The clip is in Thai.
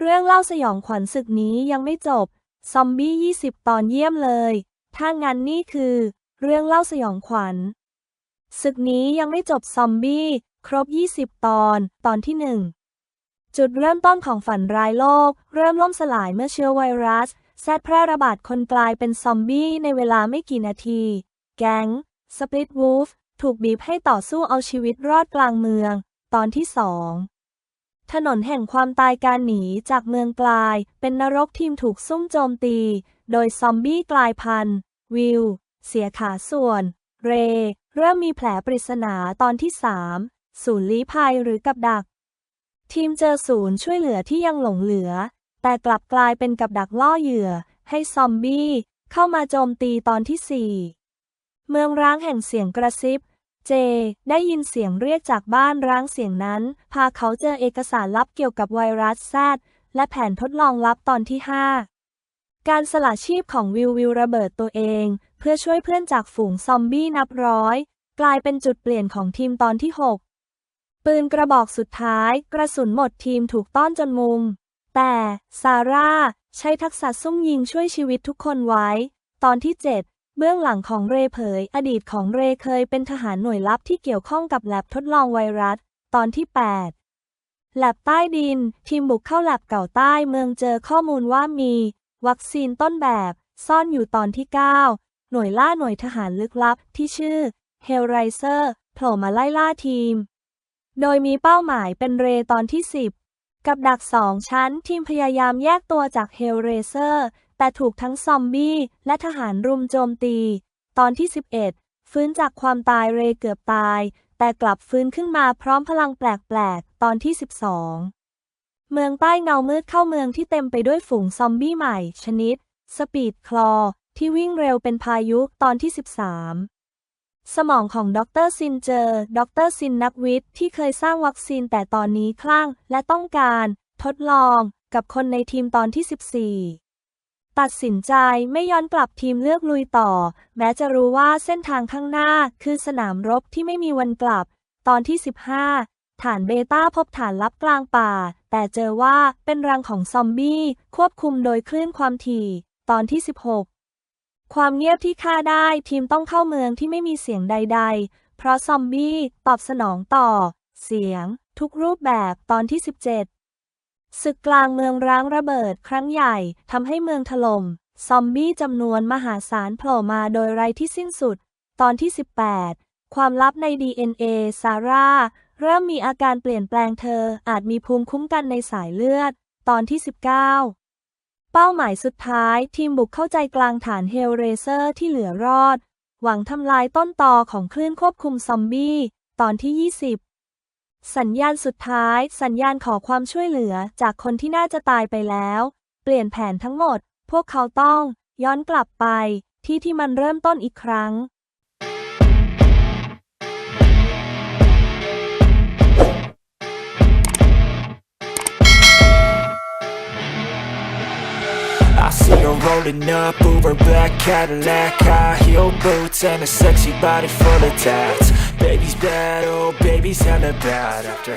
เรื่องเล่าสยองขวัญศึกนี้ยังไม่จบ ซอมบี้ 20 ตอนเยี่ยมเลย ถ้างั้นนี่คือ เรื่องเล่าสยองขวัญศึกนี้ยังไม่จบซอมบี้ ครบ 20 ตอน ตอนที่หนึ่งจุดเริ่มต้นของฝันร้ายโลก เริ่มล่มสลายเมื่อเชื้อไวรัสแซดแพร่ระบาดคนกลายเป็นซอมบี้ในเวลาไม่กี่นาที แก๊งสปริตวูฟถูกบีบให้ต่อสู้เอาชีวิตรอดกลางเมือง ตอนที่สอง ถนนแห่งความตายการหนีจากเมืองกลาย เป็นนรกทีมถูกซุ่มโจมตี โดยซอมบี้กลายพันธุ์ วิว เสียขาส่วน เร เริ่มมีแผลปริศนาตอนที่สามศูนย์ลี้ภัยหรือกับดัก ทีมเจอศูนย์ช่วยเหลือที่ยังหลงเหลือ แต่กลับกลายเป็นกับดักล่อเหยื่อ ให้ซอมบี้ เข้ามาโจมตีตอนที่สี่เมืองร้างแห่งเสียงกระซิบ เจ ได้ยินเสียงเรียกจากบ้านร้างเสียงนั้น พาเขาเจอเอกสารลับเกี่ยวกับไวรัสแซดและแผนทดลองลับตอนที่ 5 การสละชีพของวิววิวระเบิดตัวเอง เพื่อช่วยเพื่อนจากฝูงซอมบี้นับร้อย กลายเป็นจุดเปลี่ยนของทีมตอนที่ 6 ปืนกระบอกสุดท้าย กระสุนหมดทีมถูกต้อนจนมุม แต่ซาร่าใช้ทักษะซุ่มยิงช่วยชีวิตทุกคนไว้ ตอนที่ 7 เบื้องหลังของเรเผย อดีตของเรเคยเป็นทหารหน่วยลับที่เกี่ยวข้องกับแลบทดลองไวรัส ตอนที่ 8 แลบใต้ดิน ทีมบุกเข้าแลบเก่าใต้เมืองเจอข้อมูลว่ามี วัคซีนต้นแบบ ซ่อนอยู่ตอนที่ 9 หน่วยล่าหน่วยทหารลึกลับที่ชื่อเฮลไรเซอร์โผล่มาไล่ล่าทีม โดยมีเป้าหมายเป็นเรตอนที่ 10 กับดักสองชั้นทีมพยายามแยกตัวจากเฮลเรเซอร์ แต่ถูกทั้งซอมบี้และทหารรุมโจมตี ตอนที่ 11 ฟื้นจากความตายเรเกือบตาย แต่กลับฟื้นขึ้นมาพร้อมพลังแปลกๆ ตอนที่ 12 เมืองใต้เงามืดเข้าเมืองที่เต็มไปด้วยฝูงซอมบี้ใหม่ ชนิด สปีดคลอ ที่วิ่งเร็วเป็นพายุตอนที่ 13สมองของดรซินเจอ ดรซินนักวิทย์ที่เคยสร้างวัคซีนแต่ตอนนี้คลั่งและต้องการ ทดลองกับคนในทีมตอนที่ 14 ตัดสินใจไม่ย้อนกลับทีมเลือกลุยต่อ แม้จะรู้ว่าเส้นทางข้างหน้าคือสนามรบที่ไม่มีวันกลับ ตอนที่ 15 ฐานเบต้าพบฐานลับกลางป่า แต่เจอว่าเป็นรังของซอมบี้ ควบคุมโดยคลื่นความถี่ ตอนที่ 16 ความเงียบที่ฆ่าได้ทีมต้องเข้าเมืองที่ไม่มีเสียงใด ๆ เพราะซอมบี้ตอบสนองต่อ เสียง ทุกรูปแบบตอนที่ 17 ศึกกลางเมืองร้างระเบิดครั้งใหญ่ทำให้เมืองถล่ม ซอมบี้จำนวนมหาศาลโผล่มาโดยไร้ที่สิ้นสุด ตอนที่ 18 ความลับใน DNA ซาร่า เริ่มมีอาการเปลี่ยนแปลงเธออาจมีภูมิคุ้มกันในสายเลือด ตอนที่ 19 เป้าหมายสุดท้ายทีมบุกเข้าใจกลางฐานเฮลเรเซอร์ที่เหลือรอด หวังทำลายต้นตอของคลื่นควบคุมซอมบี้ ตอนที่ 20 สัญญาณสุดท้าย สัญญาณขอความช่วยเหลือจากคนที่น่าจะตายไปแล้ว เปลี่ยนแผนทั้งหมด พวกเขาต้อง ย้อนกลับไป ที่ที่มันเริ่มต้นอีกครั้ง I see her rolling up, Uber black Cadillac High heel boots and a sexy body full of tats Baby's bad, oh baby's hella bad. After